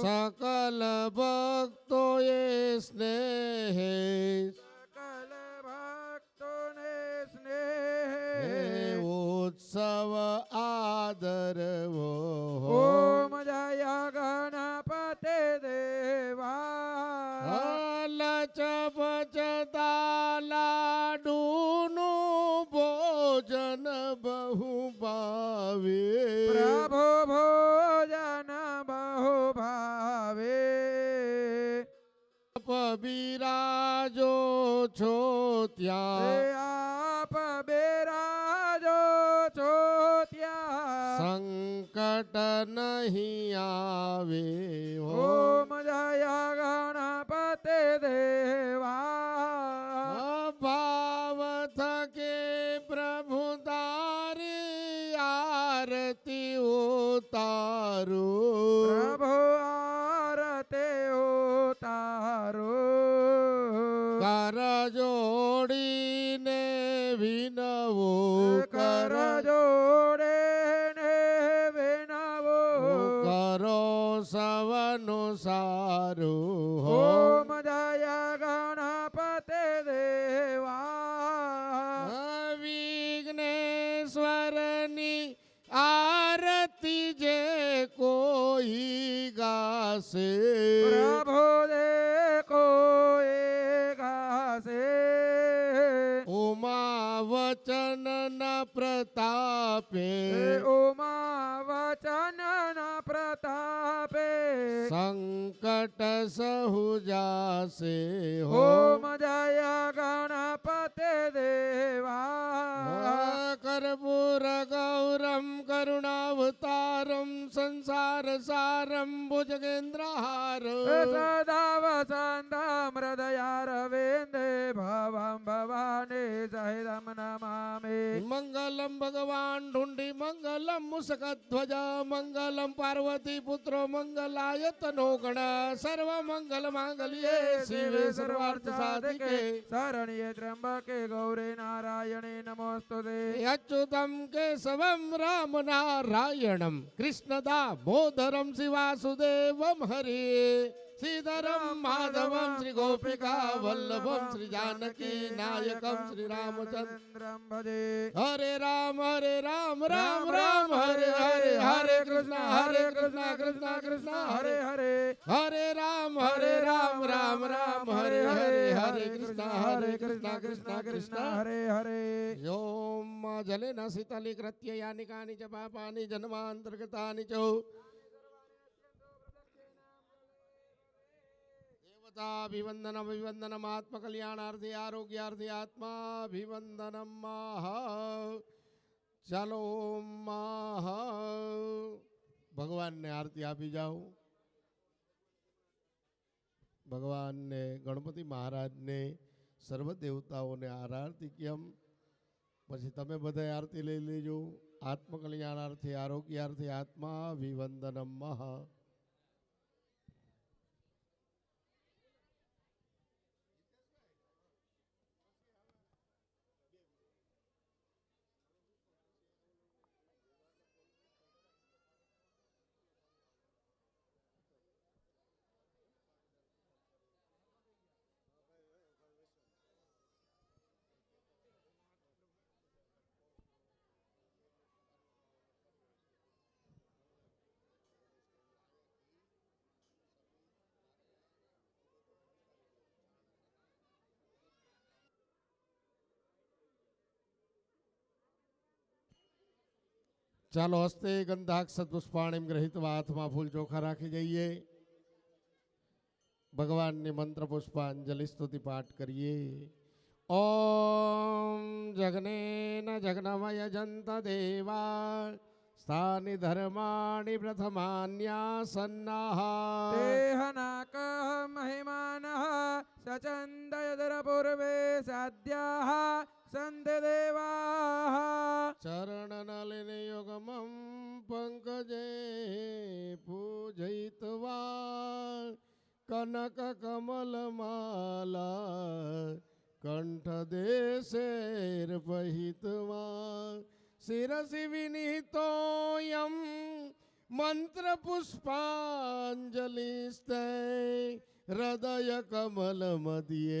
सकल भक्तो ये स्नेहे સંકટ નહીં આવે ઓમ જય ગણપતે દેવા. ભાવ થકે પ્રભુ તારી આરતી ઉતારો. પ્રભુ આરતે ઉતારો. કર જોડીને વિનવો. સારું હો ઓમ જય ગણપતે દેવા વિઘ્નેશ્વરની આરતી જે કોઈ ગાશે પ્રભુ દે કોઈ ગાસે ઉમા વચન પ્રતાપે હે ઉમા સંકટ સહુ જાશે હો. ઓમ જય ગણપતે દેવા. કર્પૂર ગૌરમ કરુણાવતારમ सर्वं संसार सारं भुजगेन्द्रहार। सदा वसन्तामृदयारविन्दे भवं भवाने सहितं नमामि। मङ्गलं भगवान् ढुण्डि मङ्गलं मुसकध्वज मङ्गलं पार्वतीपुत्रो मङ्गलाय तनोगण सर्वमङ्गलमाङ्गल्ये शिवे सर्वार्थसाधिके। शरण्ये त्र्यम्बके गौरे नारायणे नमोऽस्तु ते। अच्युतं केशवं रामनारायणं। कृष्ण कृष्णदा मोदरम शिवासुदेवम हरे। श्रीधरम माधवम श्री गोपिका वल्लभम श्री जानकी नायकम श्री रामचंद्रम हरे हरे राम हरे राम राम राम हरे हरे हरे कृष्णा हरे कृष्णा कृष्णा कृष्णा हरे हरे। हरे राम हरे राम राम राम हरे हरे हरे कृष्णा हरे कृष्णा कृष्णा कृष्णा। हरे हरे। ओम जले न शीतली कृत्य यानि कानि च पापानि जन्मांतर्गतानि च। देवताभिवंदनम अभिवंदनम आत्मकल्याणार्थे आरोग्यार्थे आत्माभिवंदनम माह। चलो माह। भगवान ने आरती आप ही ભગવાનને, ગણપતિ મહારાજને સર્વ દેવતાઓને આરતી કેમ? પછી તમે બધા આરતી લઈ લેજો. આત્મકલ્યાણાર્થે, આરોગ્યાર્થે આત્મા વિવંદનમ મહ. ચાલો હસ્તે ગંધાક્ષત પુષ્પાણીમ ગ્રહિતવા હાથમાં ફૂલ ચોખા રાખી જઈએ ભગવાનની મંત્ર પુષ્પાંજલિ સ્તુતિ પાઠ કરીએ ઓમ જગનેન જગનમય જંત દેવા स्थानि धर्माणि प्रथमान्यासन्नाः। देहनाकः महिमानः सचन्दयदरपूर्वे साध्याः सन्ति देवाः पंकजे पङ्कजे पूजयित्वा कनककमलमाला कण्ठदेशेर्पहित्वा शिसी वि मंत्रुष्पाजलिस्ते हृदय कमल मन्त्रपुष्पाञ्जलिस्ते हृदयकमलमध्ये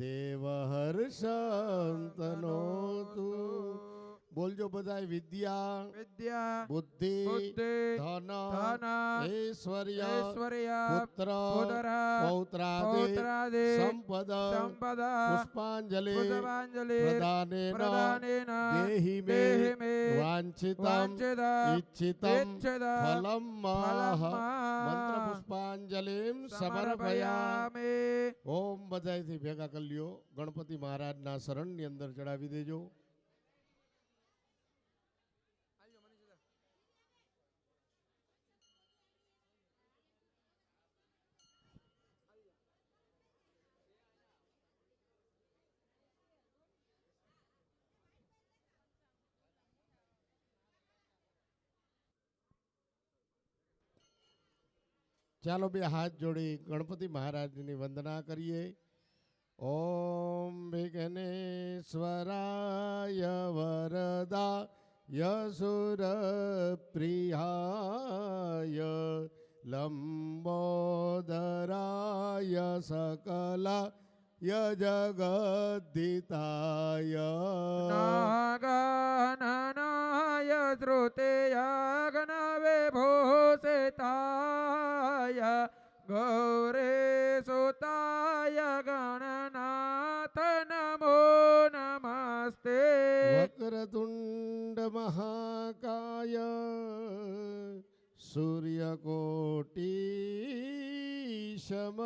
देवहर्षान्त બોલજો બધાય વિદ્યા વિદ્યા બુદ્ધિ બુદ્ધિ ધન ધન ઐશ્વર્ય ઐશ્વર્ય પુત્ર પુત્ર પૌત્રાદિ પૌત્રાદિ સંપદ સંપદા પુષ્પાંજલિ પુષ્પાંજલિ પ્રદાનેન પ્રદાનેન દેહિ મે દેહિ મે વાંછિતમ વાંછિત ઇચ્છિતમ ઇચ્છિત ફલમ ફલમ મંત્ર પુષ્પાંજલિમ સમર્પયામિ સમર્પયામિ ઓમ બધાયથી ભેગા કરી લ્યો ગણપતિ મહારાજના શરણની અંદર ચડાવી દેજો ચાલો બે હાથ જોડી ગણપતિ મહારાજની વંદના કરીએ ઓમ વિઘ્નેશ્વરાય વરદા યસુર પ્રિયાય લંબોદરાય સકલ યજગદ્ધિતાય નાગનનાય શ્રુતેયગ્નવે ಗಣನಾಯ ಗೌರೇ ಸುತಾಯ ಗಣನಾಥ ನಮೋ ನಮಸ್ತೆ ವಕ್ರತುಂಡ ಮಹಾಕಾಯ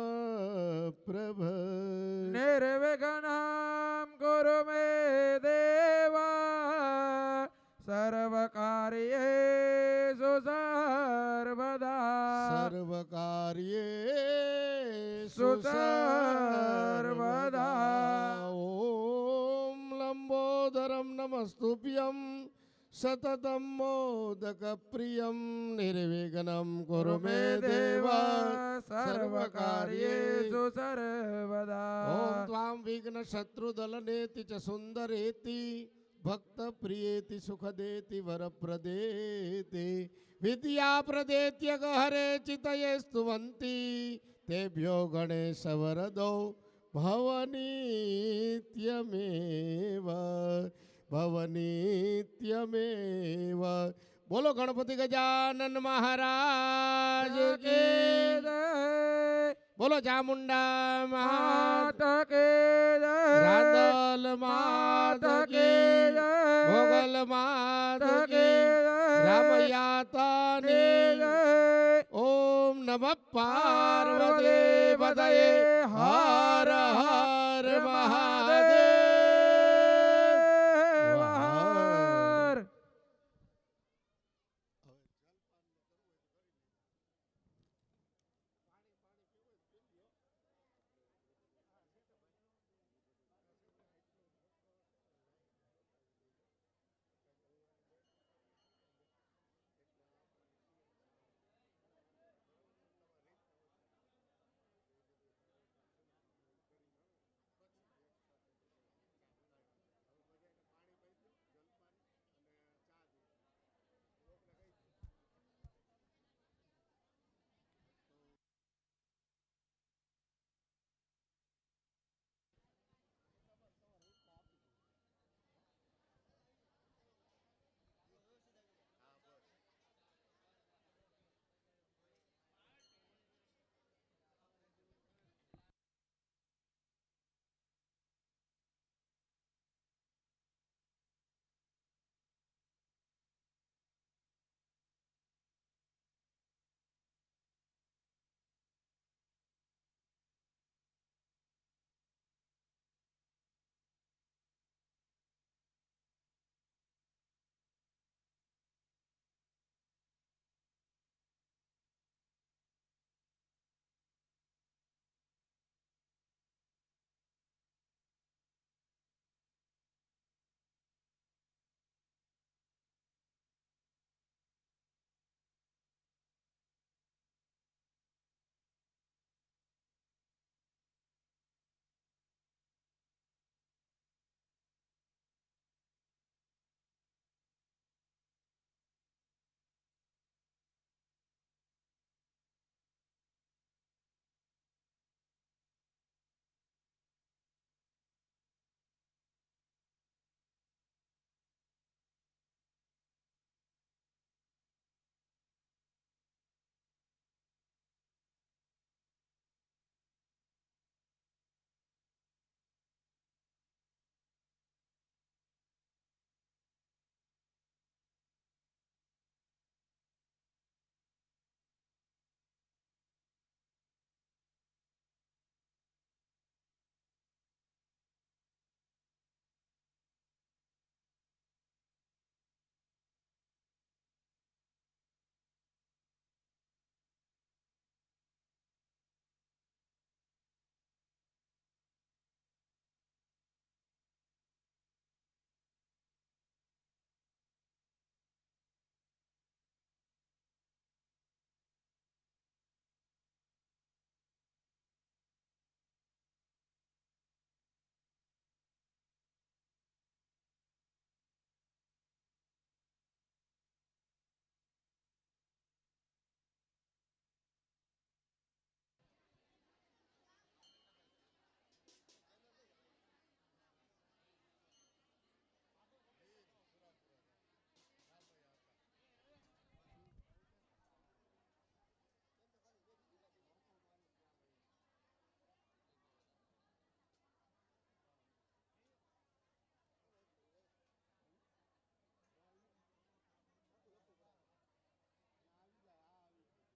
सूर्यकोटिशमप्रभ निर्विघ्न सर्वकार्ये सर्वदा ॐ लम्बोदरं नमस्तुभ्यं सततं मोदकप्रियं निर्विघ्नं कुरु मे देव सर्वकार्येषु सर्वदा ॐ त्वां विघ्नशत्रुदलनेति च सुन्दरेति ભક્ત પ્રિયેતિ સુખદેતિ વરપ્રદેતિ વિદ્યા પ્રદેત્ય ગહરે ચિતયે સ્તુવંતી તેભ્યો ગણેશ વરદો ભવનીત્યમેવ ભવનીત્યમેવ. બોલો ગણપતિ ગજાનન મહારાજ કી बोलो चामुंडा माता के राधल माता के भोगल माता के रामयाता ने ओम नमः पार्वती पदये हर